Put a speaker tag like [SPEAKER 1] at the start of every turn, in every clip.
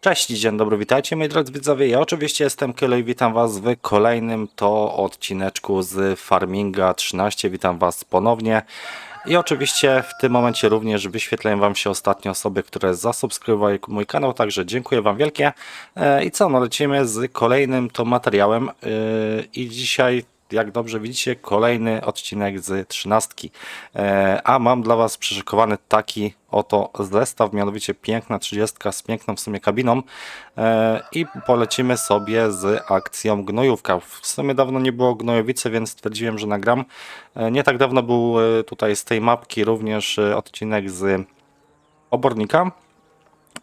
[SPEAKER 1] Cześć, dzień dobry, witajcie moi drodzy widzowie. Ja oczywiście jestem Kylo i witam was w kolejnym to odcineczku z Farminga 13. Witam was ponownie. I oczywiście w tym momencie również wyświetlają wam się ostatnie osoby, które zasubskrybowały mój kanał, także dziękuję wam wielkie. E, I co, no lecimy z kolejnym to materiałem. E, I dzisiaj jak dobrze widzicie, kolejny odcinek z trzynastki. E, A mam dla Was przyszykowany taki oto zestaw, mianowicie piękna 30 z piękną w sumie kabiną E, i polecimy sobie z akcją gnojówka. W sumie dawno nie było gnojowicy, więc stwierdziłem, że nagram. E, Nie tak dawno był tutaj z tej mapki również odcinek z obornika.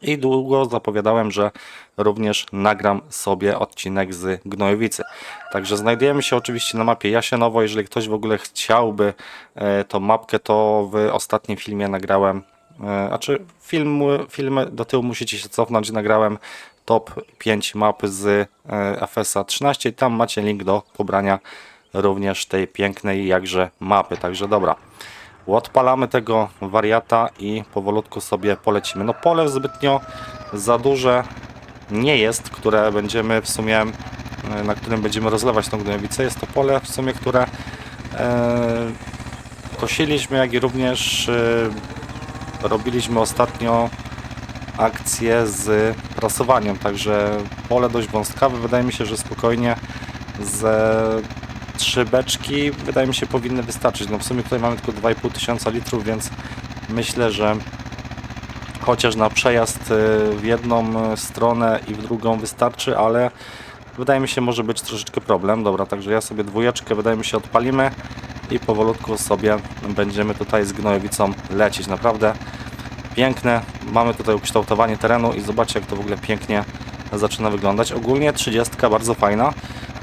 [SPEAKER 1] I długo zapowiadałem, że również nagram sobie odcinek z Gnojowicy. Także znajdujemy się oczywiście na mapie Jasienowo. Jeżeli ktoś w ogóle chciałby e, tą mapkę, to w ostatnim filmie nagrałem, e, a czy film, filmy do tyłu musicie się cofnąć, nagrałem top 5 map z e, FSA 13 i tam macie link do pobrania również tej pięknej jakże mapy. Także dobra. Odpalamy tego wariata i powolutku sobie polecimy. No pole zbytnio za duże nie jest, które będziemy w sumie, e, na którym będziemy rozlewać tą gnojowicę. Jest to pole w sumie, które e, kosiliśmy, jak i również e, robiliśmy ostatnio akcję z prasowaniem, także pole dość wąskawe. Wydaje mi się, że spokojnie ze trzy beczki wydaje mi się powinny wystarczyć. No w sumie tutaj mamy tylko 2,5 tysiąca litrów, więc myślę, że chociaż na przejazd y, w jedną stronę i w drugą wystarczy, ale wydaje mi się może być troszeczkę problem. Dobra, także ja sobie dwójeczkę wydaje mi się odpalimy i powolutku sobie będziemy tutaj z gnojowicą lecieć. Naprawdę piękne. Mamy tutaj ukształtowanie terenu i zobaczcie jak to w ogóle pięknie zaczyna wyglądać. Ogólnie 30 bardzo fajna.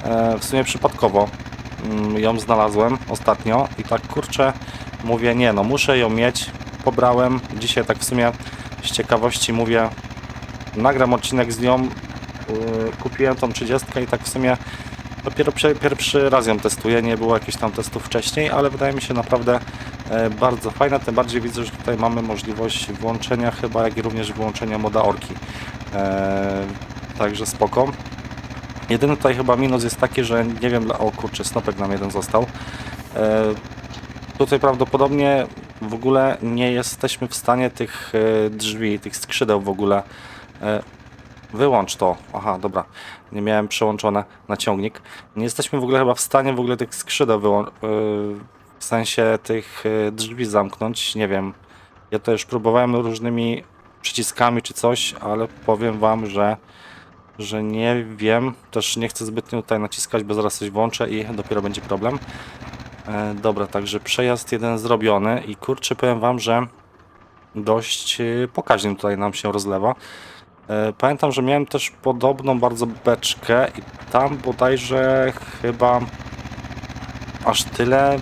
[SPEAKER 1] E, W sumie przypadkowo ją znalazłem ostatnio i tak kurczę mówię nie no muszę ją mieć. Pobrałem. Dzisiaj tak w sumie z ciekawości mówię nagram odcinek z nią. Yy, Kupiłem tą 30 i tak w sumie dopiero pie- pierwszy raz ją testuję. Nie było jakichś tam testów wcześniej, ale wydaje mi się naprawdę e, bardzo fajna. Tym bardziej widzę, że tutaj mamy możliwość włączenia chyba, jak i również wyłączenia moda orki. E, Także spoko. Jedyny tutaj chyba minus jest taki, że nie wiem, o kurczę, snopek nam jeden został. E, tutaj prawdopodobnie w ogóle nie jesteśmy w stanie tych e, drzwi, tych skrzydeł w ogóle e, wyłącz to. Aha, dobra. Nie miałem przełączone na ciągnik. Nie jesteśmy w ogóle chyba w stanie w ogóle tych skrzydeł wyłączyć. W sensie tych drzwi zamknąć. Nie wiem. Ja to już próbowałem różnymi przyciskami czy coś, ale powiem wam, że że nie wiem, też nie chcę zbytnio tutaj naciskać, bo zaraz coś włączę i dopiero będzie problem. E, dobra, także przejazd jeden zrobiony i kurczę powiem wam, że dość e, pokaźnie tutaj nam się rozlewa. E, pamiętam, że miałem też podobną bardzo beczkę i tam bodajże chyba aż tyle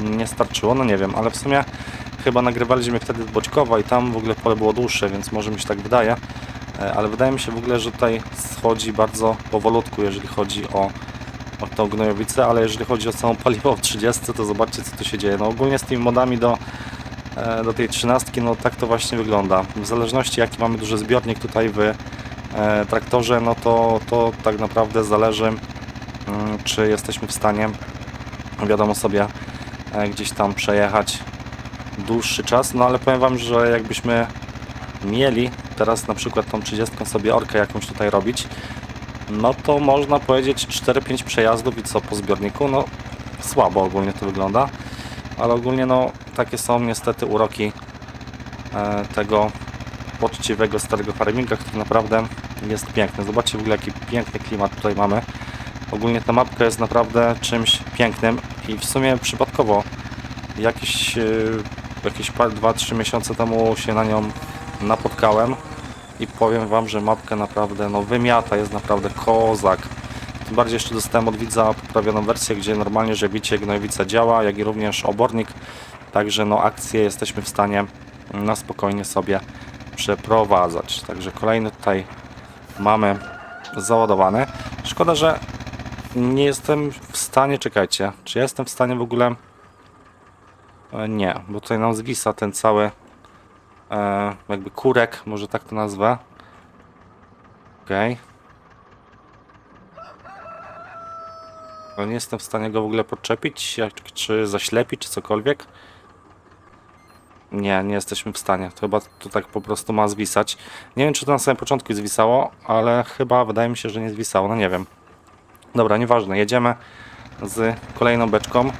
[SPEAKER 1] nie starczyło, no nie wiem, ale w sumie chyba nagrywaliśmy wtedy z i tam w ogóle pole było dłuższe, więc może mi się tak wydaje. E, ale wydaje mi się w ogóle, że tutaj schodzi bardzo powolutku, jeżeli chodzi o, o tą gnojowicę, ale jeżeli chodzi o samą paliwo w 30, to zobaczcie co tu się dzieje. No ogólnie z tymi modami do, e, do tej 13, no tak to właśnie wygląda. W zależności jaki mamy duży zbiornik tutaj w e, traktorze, no to, to tak naprawdę zależy mm, czy jesteśmy w stanie, wiadomo sobie, gdzieś tam przejechać dłuższy czas, no ale powiem Wam, że jakbyśmy mieli teraz na przykład tą 30 sobie orkę jakąś tutaj robić, no to można powiedzieć 4-5 przejazdów i co po zbiorniku, no słabo ogólnie to wygląda, ale ogólnie no takie są niestety uroki e, tego poczciwego starego farminga, który naprawdę jest piękny. Zobaczcie w ogóle jaki piękny klimat tutaj mamy. Ogólnie ta mapka jest naprawdę czymś pięknym i w sumie przypadkowo jakieś, e, jakieś 2-3 miesiące temu się na nią napotkałem i powiem wam, że mapkę naprawdę no wymiata, jest naprawdę kozak. Tym bardziej jeszcze dostałem od widza poprawioną wersję, gdzie normalnie, że bicie gnojowica działa, jak i również obornik. Także no akcje jesteśmy w stanie na spokojnie sobie przeprowadzać. Także kolejny tutaj mamy załadowany. Szkoda, że nie jestem w stanie, czekajcie, czy jestem w stanie w ogóle E, Nie, bo tutaj nam zwisa ten cały e, jakby kurek, może tak to nazwę. Okej. No nie jestem w stanie go w ogóle podczepić, jak, czy zaślepić, czy cokolwiek. Nie, nie jesteśmy w stanie. To chyba to tak po prostu ma zwisać. Nie wiem, czy to na samym początku zwisało, ale chyba wydaje mi się, że nie zwisało. No nie wiem. Dobra, nieważne. Jedziemy z kolejną beczką.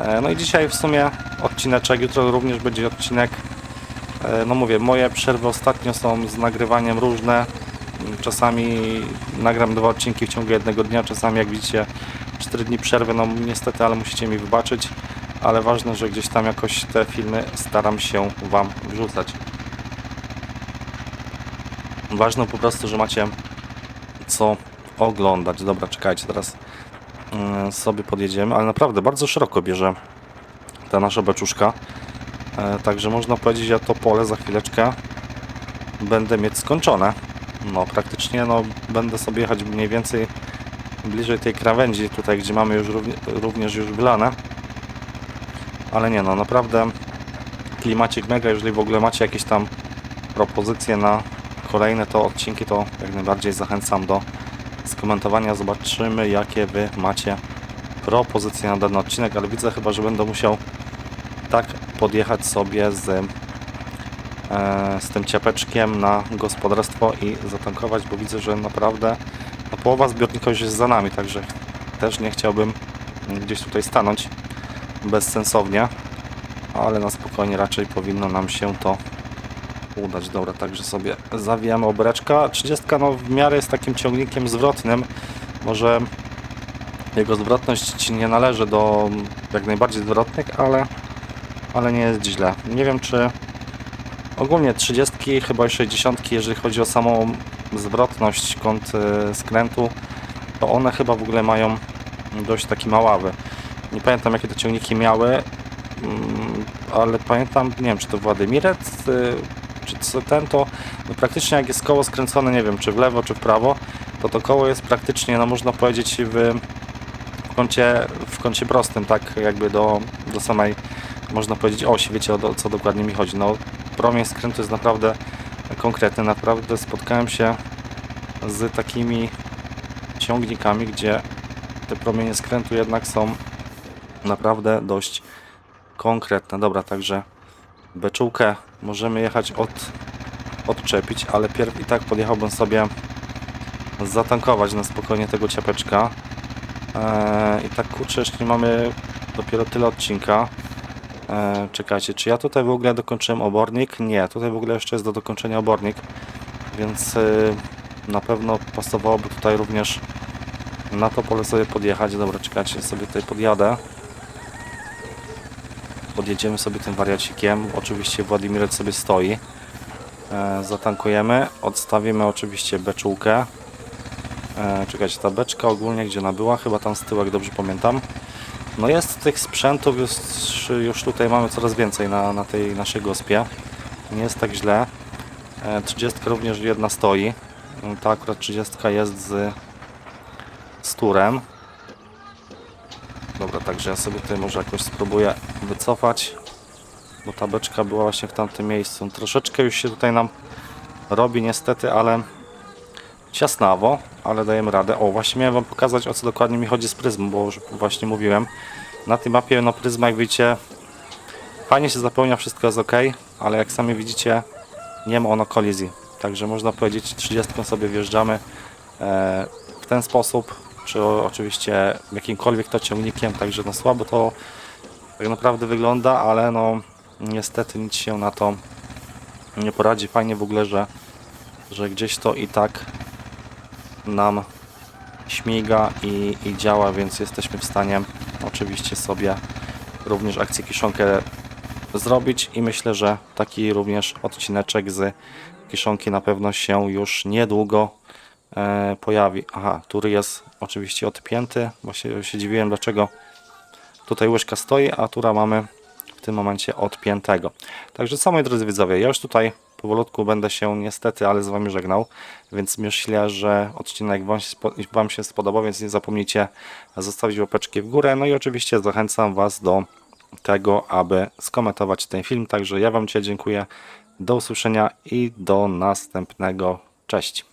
[SPEAKER 1] E, No i dzisiaj w sumie odcineczek, jutro również będzie odcinek. E, No mówię, moje przerwy ostatnio są z nagrywaniem różne. Czasami nagram dwa odcinki w ciągu jednego dnia, czasami jak widzicie 4 dni przerwy, no niestety, ale musicie mi wybaczyć. Ale ważne, że gdzieś tam jakoś te filmy staram się Wam wrzucać. Ważne po prostu, że macie co oglądać. Dobra, czekajcie, teraz mm, sobie podjedziemy, ale naprawdę bardzo szeroko bierze ta nasza beczuszka. E, Także można powiedzieć, ja to pole za chwileczkę będę mieć skończone. No praktycznie no, będę sobie jechać mniej więcej bliżej tej krawędzi, tutaj gdzie mamy już równie, również już wylane. Ale nie no, naprawdę klimacik mega, jeżeli w ogóle macie jakieś tam propozycje na kolejne to odcinki, to jak najbardziej zachęcam do skomentowania. Zobaczymy jakie Wy macie propozycje na dany odcinek, ale widzę chyba, że będę musiał tak podjechać sobie z, e, z tym ciapeczkiem na gospodarstwo i zatankować, bo widzę, że naprawdę no, połowa zbiornika już jest za nami, także też nie chciałbym gdzieś tutaj stanąć bezsensownie, ale na spokojnie raczej powinno nam się to udać. Dobra, także sobie zawijamy obreczka. 30 no w miarę jest takim ciągnikiem zwrotnym, może jego zwrotność nie należy do jak najbardziej zwrotnych, ale, ale nie jest źle. Nie wiem czy ogólnie 30, chyba i 60, jeżeli chodzi o samą zwrotność kąt e, skrętu, to one chyba w ogóle mają dość taki maławy. Nie pamiętam jakie te ciągniki miały, mm, ale pamiętam, nie wiem czy to Władymirec, y, czy co ten to, no praktycznie jak jest koło skręcone, nie wiem czy w lewo czy w prawo, to to koło jest praktycznie, no można powiedzieć w, w kącie, w kącie prostym, tak jakby do, do samej, można powiedzieć osi, wiecie o, co dokładnie mi chodzi. No promień skrętu jest naprawdę konkretny, naprawdę spotkałem się z takimi ciągnikami, gdzie te promienie skrętu jednak są naprawdę dość konkretne. Dobra, także beczułkę możemy jechać od, odczepić, ale pierw i tak podjechałbym sobie zatankować na spokojnie tego ciapeczka. Eee, I tak kurczę, jeszcze mamy dopiero tyle odcinka. Eee, czekajcie, czy ja tutaj w ogóle dokończyłem obornik? Nie, tutaj w ogóle jeszcze jest do dokończenia obornik, więc yy, na pewno pasowałoby tutaj również na to pole sobie podjechać. Dobra, czekajcie, sobie tutaj podjadę. Podjedziemy sobie tym wariacikiem. Oczywiście Władimirec sobie stoi. E, zatankujemy. Odstawimy oczywiście beczułkę. E, czekajcie, ta beczka ogólnie gdzie ona była? Chyba tam z tyłu, jak dobrze pamiętam. No jest tych sprzętów, już, już tutaj mamy coraz więcej na, na tej naszej gospie. Nie jest tak źle. E, 30 również jedna stoi. Ta akurat 30 jest z, z turem. Dobra, także ja sobie tutaj może jakoś spróbuję wycofać, bo ta beczka była właśnie w tamtym miejscu. Troszeczkę już się tutaj nam robi niestety, ale ciasnawo, ale dajemy radę. O, właśnie miałem Wam pokazać o co dokładnie mi chodzi z pryzmą, bo już właśnie mówiłem. Na tej mapie, no pryzma jak widzicie, fajnie się zapełnia, wszystko jest ok, ale jak sami widzicie, nie ma ono kolizji. Także można powiedzieć, 30 sobie wjeżdżamy e, w ten sposób, czy oczywiście jakimkolwiek to ciągnikiem, także no słabo to tak naprawdę wygląda, ale no niestety nic się na to nie poradzi. Fajnie w ogóle, że, że gdzieś to i tak nam śmiga i, i działa, więc jesteśmy w stanie oczywiście sobie również akcję kiszonkę zrobić i myślę, że taki również odcineczek z kiszonki na pewno się już niedługo e, pojawi. Aha, który jest oczywiście odpięty, bo się, się dziwiłem dlaczego tutaj łyżka stoi, a tura mamy w tym momencie odpiętego. Także co moi drodzy widzowie, ja już tutaj powolutku będę się niestety, ale z Wami żegnał, więc myślę, że odcinek Wam się, spodobał, więc nie zapomnijcie zostawić łapeczki w górę, no i oczywiście zachęcam Was do tego, aby skomentować ten film, także ja Wam dzisiaj dziękuję, do usłyszenia i do następnego, cześć.